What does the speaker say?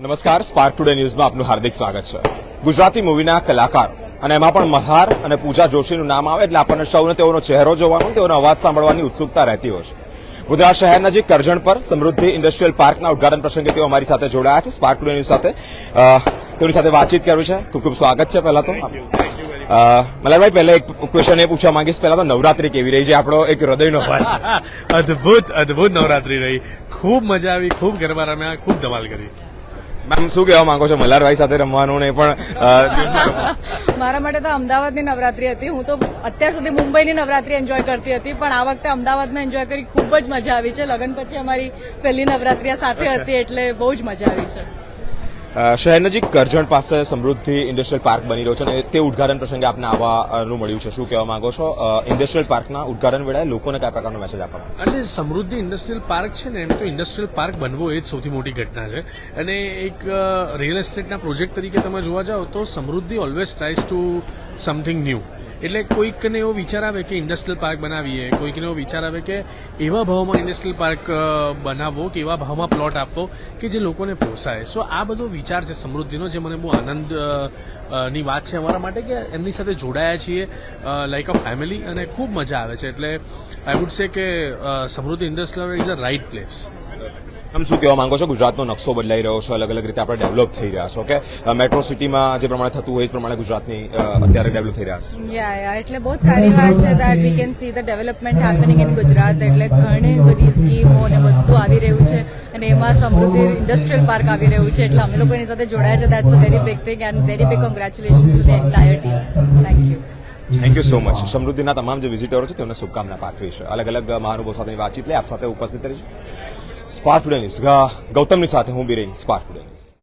નમસ્કાર spark today ન્યૂઝમાં આપનું હાર્દિક સ્વાગત છે. ગુજરાતી મૂવીના કલાકાર અને એમાં પણ મહાર અને પૂજા જોશીનું નામ આવે એટલે આપણને સૌને તેઓનો ચહેરો જોવાનો તેઓનો અવાજ સાંભળવાની ઉત્સુકતા રહેતી હોય છે. ગુજરાત શહેર નજીક કરજણ પર સમૃદ્ધિ ઇન્ડસ્ટ્રીયલ પાર્કના ઉદઘાટન પ્રસંગે તેઓ અમારી સાથે જોડાયા છે. સ્પાર્ક ટુડે ન્યૂઝ સાથે તેઓની સાથે વાતચીત કરવી છે. ખૂબ ખૂબ સ્વાગત છે પહેલા તો. અ, મલ્હારભાઈ પહેલા એક ક્વેશ્ચન એ પૂછવા માંગીશ. પહેલા તો નવરાત્રી કેવી રહી છે? આપણો એક હૃદયનો અવાજ અદ્ભુત અદ્ભુત નવરાત્રી રહી. ખૂબ મજા આવી ખૂબ ગરબા રમ્યા ખૂબ ધમાલ કરી. મેમ શું કહેવા માંગો છો? મલ્હારભાઈ સાથે રમવાનું ને પણ મારા માટે તો અમદાવાદની નવરાત્રી હતી. હું તો અત્યાર સુધી મુંબઈની નવરાત્રી એન્જોય કરતી હતી, પણ આ વખતે અમદાવાદમાં એન્જોય કરી ખૂબ જ મજા આવી છે. લગ્ન પછી અમારી પહેલી નવરાત્રી સાથે હતી, એટલે બહુ જ મજા આવી છે. શહેર નજીક કરજણ પાસે સમૃદ્ધિ ઇન્ડસ્ટ્રીયલ પાર્ક બની રહ્યો છે અને તે ઉદઘાટન પ્રસંગે આપને આવવાનું મળ્યું છે. શું કહેવા માંગો છો? ઇન્ડસ્ટ્રીયલ પાર્કના ઉદઘાટન વેળાએ લોકોને કયા પ્રકારનો મેસેજ આપવાનો એટલે સમૃદ્ધિ ઇન્ડસ્ટ્રીયલ પાર્ક છે ને, એમ તો ઇન્ડસ્ટ્રીયલ પાર્ક બનવો એ જ સૌથી મોટી ઘટના છે. અને એક રિયલ એસ્ટેટના પ્રોજેક્ટ તરીકે તમે જોવા જાઓ તો Samruddhi always tries to something new એટલે કોઈકને એવો વિચાર આવે કે ઇન્ડસ્ટ્રીયલ પાર્ક બનાવીએ, કોઈકને એવો વિચાર આવે કે એવા ભાવમાં ઇન્ડસ્ટ્રીયલ પાર્ક બનાવવો કે એવા ભાવમાં પ્લોટ આપવો કે જે લોકોને પોસાય સો આ બધો વિચાર છે સમૃદ્ધિનો જે મને બહુ આનંદની વાત છે અમારા માટે કે એમની સાથે જોડાયા છીએ લાઈક અ ફેમિલી અને ખૂબ મજા આવે છે. એટલે આઈ વુડ સે કે Samruddhi industrial is a right place આમ શું કહેવા માંગો છો? ગુજરાતનો નકશો બદલાઈ રહ્યો છે અલગ અલગ રીતે આપણે ડેવલપ થઈ રહ્યા છે કે મેટ્રો સિટીમાં જે પ્રમાણે થતું હોય એ પ્રમાણે ગુજરાતની અત્યારે ડેવલપ થઈ રહ્યા છે. યા યા એટલે બહુ જ સારી વાત છે that we can see the development happening in Gujarat એટલે ઘણી બધી સ્કીમો ને બધું આવી રહ્યું છે અને એમાં સમૃદ્ધિ ઇન્ડસ્ટ્રીયલ પાર્ક આવી રહ્યું છે એટલે અમે લોકો એની સાથે જોડાયા છે that's a very big thing and very big congratulation to the entire team thank you thank you so much સમૃદ્ધિના તમામ જે વિઝિટરો છે તેમને શુભકામના પાઠવી છે. અલગ અલગ મહાનુભાવ સાથેની વાતચીત લઈ આપ સાથે ઉપસ્થિત રહીશું. સ્પાર્ક ટુડે ન્યૂઝ ગૌતમની સાથે હું બિરેન સ્પાર્ક ટુડે ન્યૂઝ